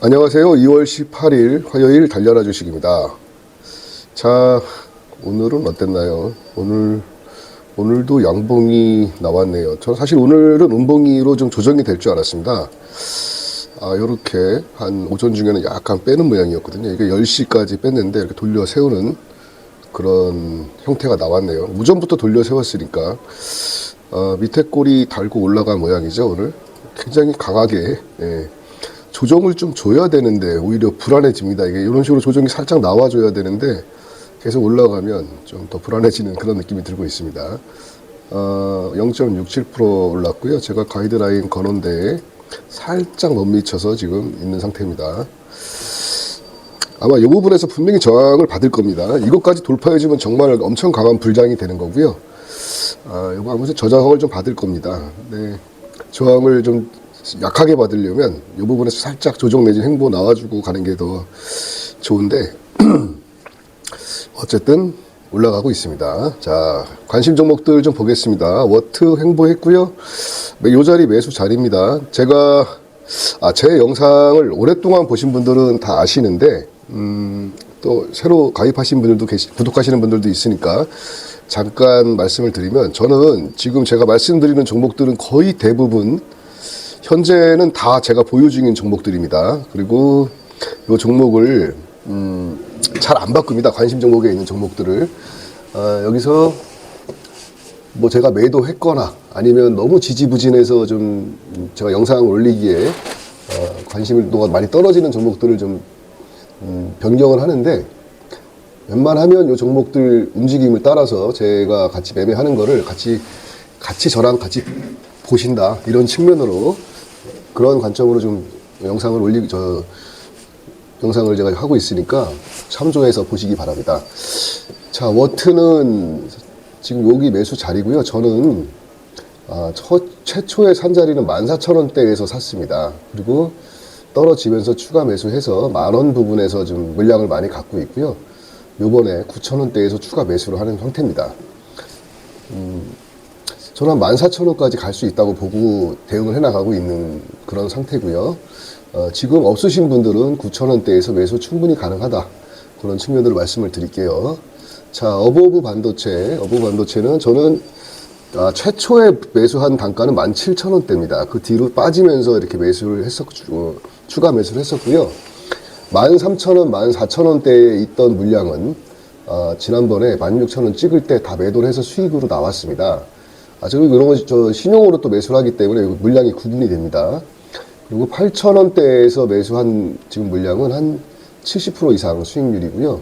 안녕하세요. 2월 18일 화요일 달려라 주식입니다. 자, 오늘은 어땠나요? 오늘 오늘도 양봉이 나왔네요. 저는 사실 오늘은 음봉이로 좀 조정이 될 줄 알았습니다. 아, 요렇게 한 오전 중에는 약간 빼는 모양이었거든요. 이게 10시까지 뺐는데 이렇게 돌려 세우는 그런 형태가 나왔네요. 무전부터 돌려 세웠으니까 어, 밑에 꼬리 달고 올라간 모양이죠. 오늘 굉장히 강하게 예, 조정을 좀 줘야 되는데 오히려 불안해집니다. 이게 이런 식으로 조정이 살짝 나와줘야 되는데 계속 올라가면 좀 더 불안해지는 그런 느낌이 들고 있습니다. 어, 0.67% 올랐고요. 제가 가이드라인 건원 대에 살짝 못 미쳐서 지금 있는 상태입니다. 아마 이 부분에서 분명히 저항을 받을 겁니다. 이것까지 돌파해주면 정말 엄청 강한 불장이 되는 거고요. 아, 이거 아무튼 저저항을 좀 받을 겁니다. 네. 저항을 좀 약하게 받으려면 이 부분에서 살짝 조정 내지 횡보 나와주고 가는 게 더 좋은데 어쨌든 올라가고 있습니다. 자, 관심 종목들 좀 보겠습니다. 워트 횡보했고요. 요 자리 매수 자리입니다. 제가 아, 제 영상을 오랫동안 보신 분들은 다 아시는데 음, 또 새로 가입하신 분들도 계시, 구독하시는 분들도 있으니까 잠깐 말씀을 드리면 저는 지금 제가 말씀드리는 종목들은 거의 대부분 현재는 다 제가 보유 중인 종목들입니다. 그리고 이 종목을 음, 잘 안 바꿉니다. 관심 종목에 있는 종목들을 아, 여기서 뭐 제가 매도했거나 아니면 너무 지지부진해서 좀 제가 영상을 올리기에 어, 관심도가 많이 떨어지는 종목들을 좀 음, 변경을 하는데 웬만하면 이 종목들 움직임을 따라서 제가 같이 매매하는 거를 같이 같이 저랑 같이 보신다 이런 측면으로 그런 관점으로 좀 영상을 올리 저 영상을 제가 하고 있으니까 참조해서 보시기 바랍니다. 자 워트는 지금 여기 매수 자리고요. 저는 아, 첫, 최초의 산 자리는 14,000원대에서 샀습니다. 그리고 떨어지면서 추가 매수해서 만원 부분에서 좀 물량을 많이 갖고 있고요. 요번에 9,000원대에서 추가 매수를 하는 형태입니다. 음, 저는 한 14,000원까지 갈 수 있다고 보고 대응을 해나가고 있는 그런 상태고요. 어, 지금 없으신 분들은 9,000원대에서 매수 충분히 가능하다. 그런 측면으로 말씀을 드릴게요. 자, 어버브 반도체. 어버브 반도체는 저는 아, 최초에 매수한 단가는 17,000원대입니다. 그 뒤로 빠지면서 이렇게 매수를 했었, 어, 추가 매수를 했었고요. 13,000원, 14,000원대에 있던 물량은 어, 지난번에 16,000원 찍을 때 다 매도를 해서 수익으로 나왔습니다. 아, 저는 이런 거저 신용으로 또 매수를 하기 때문에 물량이 구분이 됩니다. 그리고 8,000원대에서 매수한 지금 물량은 한 70% 이상 수익률이고요.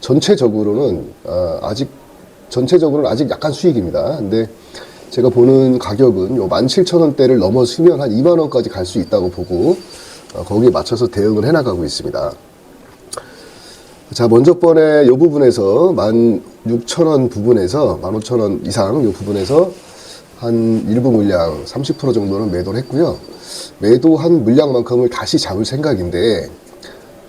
전체적으로는 아, 아직 전체적으로는 아직 약간 수익입니다. 근데 제가 보는 가격은 요 17,000원대를 넘어서면 한 2만 원까지 갈 수 있다고 보고 어, 거기에 맞춰서 대응을 해 나가고 있습니다. 자, 먼저 번에 이 부분에서 16,000원 부분에서 15,000원 이상 이 부분에서 한 일부 물량 30% 정도는 매도를 했고요. 매도한 물량만큼을 다시 잡을 생각인데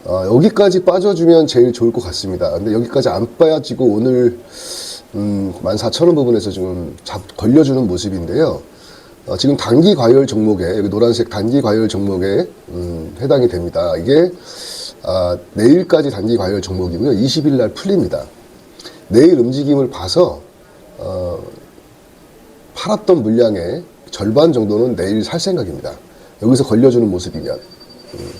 어, 여기까지 빠져주면 제일 좋을 것 같습니다. 근데 여기까지 안 빠지고 오늘 음, 14,000원 부분에서 지금 잡, 걸려주는 모습인데요. 어, 지금 단기 과열 종목에 여기 노란색 단기 과열 종목에 음, 해당이 됩니다. 이게 아, 내일까지 단기 과열 종목이고요. 20일 날 풀립니다. 내일 움직임을 봐서 어, 팔았던 물량의 절반 정도는 내일 살 생각입니다. 여기서 걸려주는 모습이면 음,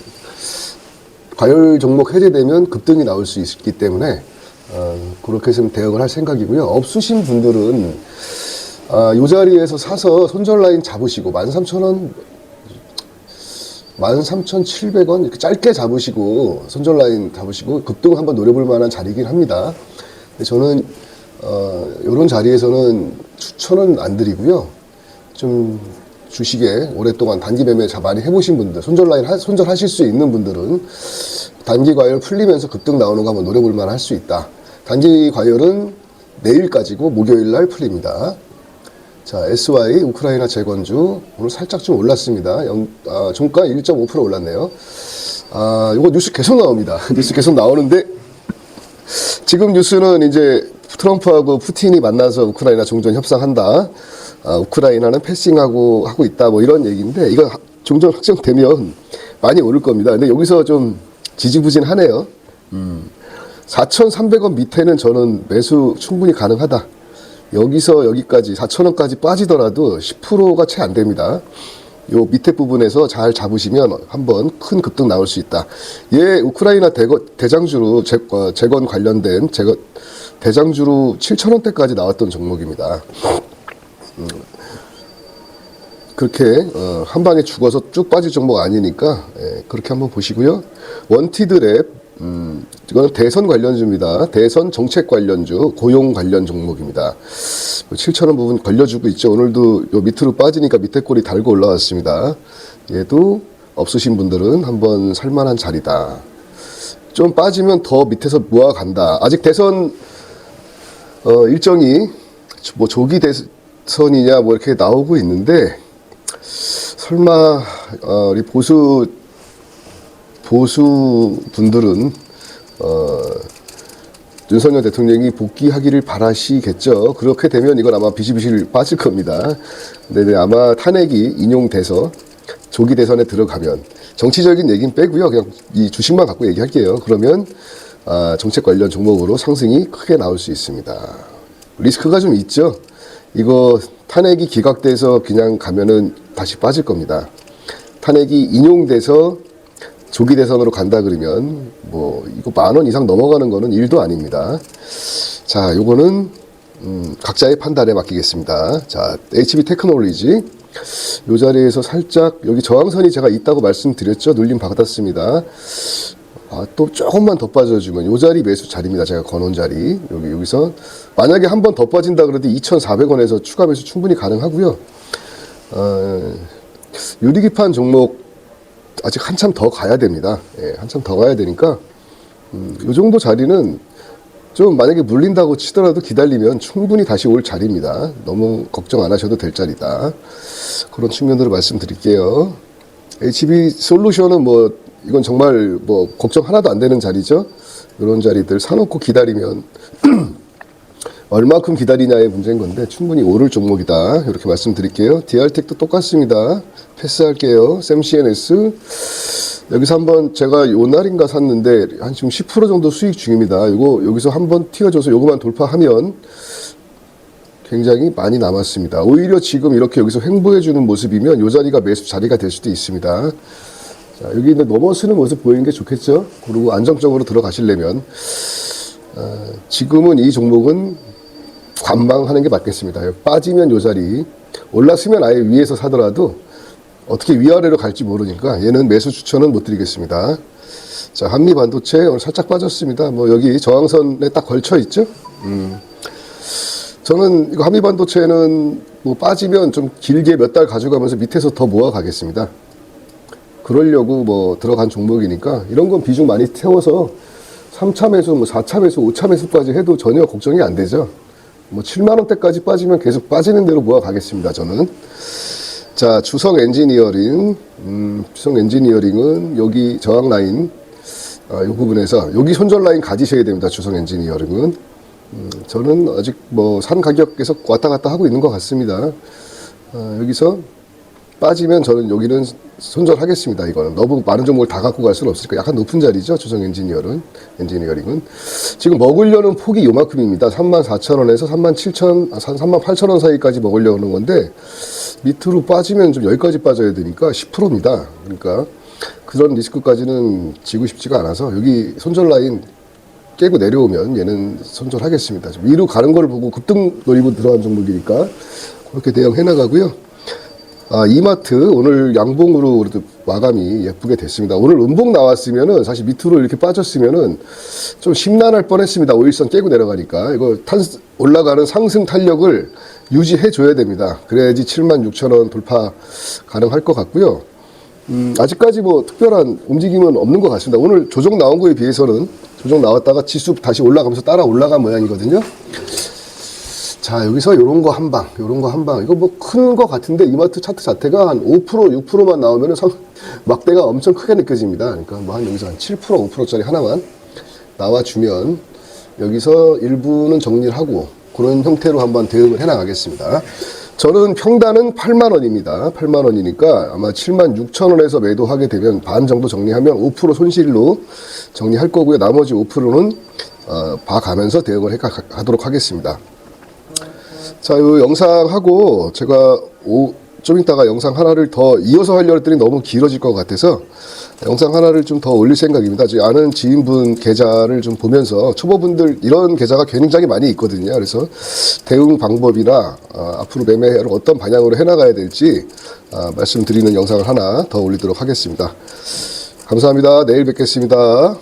과열 종목 해제되면 급등이 나올 수 있기 때문에 어, 그렇게 해서 대응을 할 생각이고요. 없으신 분들은 아, 요 자리에서 사서 손절 라인 잡으시고 13,000원 13,700원 이렇게 짧게 잡으시고 손절 라인 잡으시고 급등 한번 노려볼 만한 자리긴 합니다. 근데 저는 어, 이런 자리에서는 추천은 안 드리고요. 좀 주식에 오랫동안 단기 매매 자 많이 해보신 분들, 손절 라인 하, 손절하실 수 있는 분들은 단기 과열 풀리면서 급등 나오는 거 한번 노려볼 만할 수 있다. 단기 과열은 내일까지고 목요일 날 풀립니다. 자, SY 우크라이나 재건주 오늘 살짝 좀 올랐습니다. 영, 아, 종가 1.5% 올랐네요. 아, 이거 뉴스 계속 나옵니다. 뉴스 계속 나오는데 지금 뉴스는 이제 트럼프하고 푸틴이 만나서 우크라이나 종전 협상한다. 아, 우크라이나는 패싱하고 하고 있다. 뭐 이런 얘기인데 이거 종전 확정되면 많이 오를 겁니다. 근데 여기서 좀 지지부진하네요. 4,300원 밑에는 저는 매수 충분히 가능하다. 여기서 여기까지 4,000원까지 빠지더라도 10%가 채 안 됩니다. 요 밑에 부분에서 잘 잡으시면 한번 큰 급등 나올 수 있다. 얘 우크라이나 대거, 대장주로 재, 어, 재건 관련된 재건, 대장주로 7,000원대까지 나왔던 종목입니다. 음, 그렇게 어, 한 방에 죽어서 쭉 빠질 종목 아니니까 예, 그렇게 한번 보시고요. 원티드랩 음, 이거는 대선 관련주입니다. 대선 정책 관련주, 고용 관련 종목입니다. 7천원 부분 걸려주고 있죠. 오늘도 요 밑으로 빠지니까 밑에 꼬리 달고 올라왔습니다. 얘도 없으신 분들은 한번 살만한 자리다. 좀 빠지면 더 밑에서 모아간다. 아직 대선 어, 일정이 뭐 조기 대선이냐 뭐 이렇게 나오고 있는데 설마 어, 우리 보수 보수 분들은 어, 윤석열 대통령이 복귀하기를 바라시겠죠. 그렇게 되면 이건 아마 비실비실 빠질 겁니다. 근데 아마 탄핵이 인용돼서 조기 대선에 들어가면 정치적인 얘기는 빼고요. 그냥 이 주식만 갖고 얘기할게요. 그러면 아, 정책 관련 종목으로 상승이 크게 나올 수 있습니다. 리스크가 좀 있죠. 이거 탄핵이 기각돼서 그냥 가면은 다시 빠질 겁니다. 탄핵이 인용돼서 조기 대선으로 간다 그러면 뭐 이거 만 원 이상 넘어가는 거는 일도 아닙니다. 자, 요거는 음, 각자의 판단에 맡기겠습니다. 자, HB 테크놀로지 요 자리에서 살짝 여기 저항선이 제가 있다고 말씀드렸죠. 눌림 받았습니다. 아, 또 조금만 더 빠져주면 요 자리 매수 자리입니다. 제가 거놓은 자리 여기 여기서 만약에 한 번 더 빠진다 그래도 2,400원에서 추가 매수 충분히 가능하고요. 어, 유리기판 종목 아직 한참 더 가야 됩니다. 예, 한참 더 가야 되니까 음, 이 정도 자리는 좀 만약에 물린다고 치더라도 기다리면 충분히 다시 올 자리입니다. 너무 걱정 안 하셔도 될 자리다. 그런 측면으로 말씀드릴게요. HB 솔루션은 뭐 이건 정말 뭐 걱정 하나도 안 되는 자리죠. 이런 자리들 사놓고 기다리면 얼마큼 기다리냐의 문제인 건데 충분히 오를 종목이다 이렇게 말씀드릴게요. DR텍도 똑같습니다. 패스할게요. 샘CNS 여기서 한번 제가 요 날인가 샀는데 한 지금 10% 정도 수익 중입니다. 이거 여기서 한번 튀어줘서 요거만 돌파하면 굉장히 많이 남았습니다. 오히려 지금 이렇게 여기서 횡보해주는 모습이면 요 자리가 매수 자리가 될 수도 있습니다. 자, 여기 있는 넘어서는 모습 보이는 게 좋겠죠. 그리고 안정적으로 들어가시려면 어, 지금은 이 종목은 관망하는 게 맞겠습니다. 빠지면 요 자리, 올랐으면 아예 위에서 사더라도 어떻게 위아래로 갈지 모르니까 얘는 매수 추천은 못 드리겠습니다. 자, 한미 반도체 오늘 살짝 빠졌습니다. 뭐 여기 저항선에 딱 걸쳐 있죠. 음. 저는 이거 한미 반도체는 뭐 빠지면 좀 길게 몇 달 가져가면서 밑에서 더 모아 가겠습니다. 그러려고 뭐 들어간 종목이니까 이런 건 비중 많이 태워서 3차 매수, 뭐 4차 매수, 5차 매수까지 해도 전혀 걱정이 안 되죠. 뭐 7만 원대까지 빠지면 계속 빠지는 대로 모아 가겠습니다. 저는. 자, 주성 엔지니어링, 음, 주성 엔지니어링은 여기 저항 라인, 아, 이 부분에서 여기 손절 라인 가지셔야 됩니다. 주성 엔지니어링은. 음, 저는 아직 뭐 산 가격에서 왔다 갔다 하고 있는 것 같습니다. 아, 여기서 빠지면 저는 여기는 손절하겠습니다. 이거는 너무 많은 종목을 다 갖고 갈 수는 없으니까 약간 높은 자리죠. 주성 엔지니어는 엔지니어링은 지금 먹으려는 폭이 요만큼입니다. 34,000원에서 37,000, 아, 38,000원 사이까지 먹으려는 건데 밑으로 빠지면 좀 여기까지 빠져야 되니까 10%입니다. 그러니까 그런 리스크까지는 지고 싶지가 않아서 여기 손절 라인 깨고 내려오면 얘는 손절하겠습니다. 위로 가는 걸 보고 급등 노리고 들어간 종목이니까 그렇게 대응해 나가고요. 아, 이마트 오늘 양봉으로 그래도 마감이 예쁘게 됐습니다. 오늘 음봉 나왔으면은 사실 밑으로 이렇게 빠졌으면은 좀 심란할 뻔했습니다. 오일선 깨고 내려가니까 이거 탄 올라가는 상승 탄력을 유지해 줘야 됩니다. 그래야지 7만 6천 원 돌파 가능할 것 같고요. 음, 아직까지 뭐 특별한 움직임은 없는 것 같습니다. 오늘 조정 나온 거에 비해서는 조정 나왔다가 지수 다시 올라가면서 따라 올라간 모양이거든요. 자, 여기서 요런 거 한 방, 요런 거 한 방. 이거 뭐 큰 거 같은데 이마트 차트 자체가 한 5%, 6%만 나오면은 상, 막대가 엄청 크게 느껴집니다. 그러니까 뭐 한 여기서 한 7%, 5%짜리 하나만 나와주면 여기서 일부는 정리를 하고 그런 형태로 한번 대응을 해 나가겠습니다. 저는 평단은 8만 원입니다. 8만 원이니까 아마 7만 6천 원에서 매도하게 되면 반 정도 정리하면 5% 손실로 정리할 거고요. 나머지 5%는 어, 봐가면서 대응을 해, 하도록 하겠습니다. 자, 이 영상하고 제가 오, 좀 이따가 영상 하나를 더 이어서 하려고 했더니 너무 길어질 것 같아서 영상 하나를 좀 더 올릴 생각입니다. 제 아는 지인분 계좌를 좀 보면서 초보분들 이런 계좌가 굉장히 많이 있거든요. 그래서 대응 방법이나 어, 앞으로 매매를 어떤 방향으로 해나가야 될지 어, 말씀드리는 영상을 하나 더 올리도록 하겠습니다. 감사합니다. 내일 뵙겠습니다.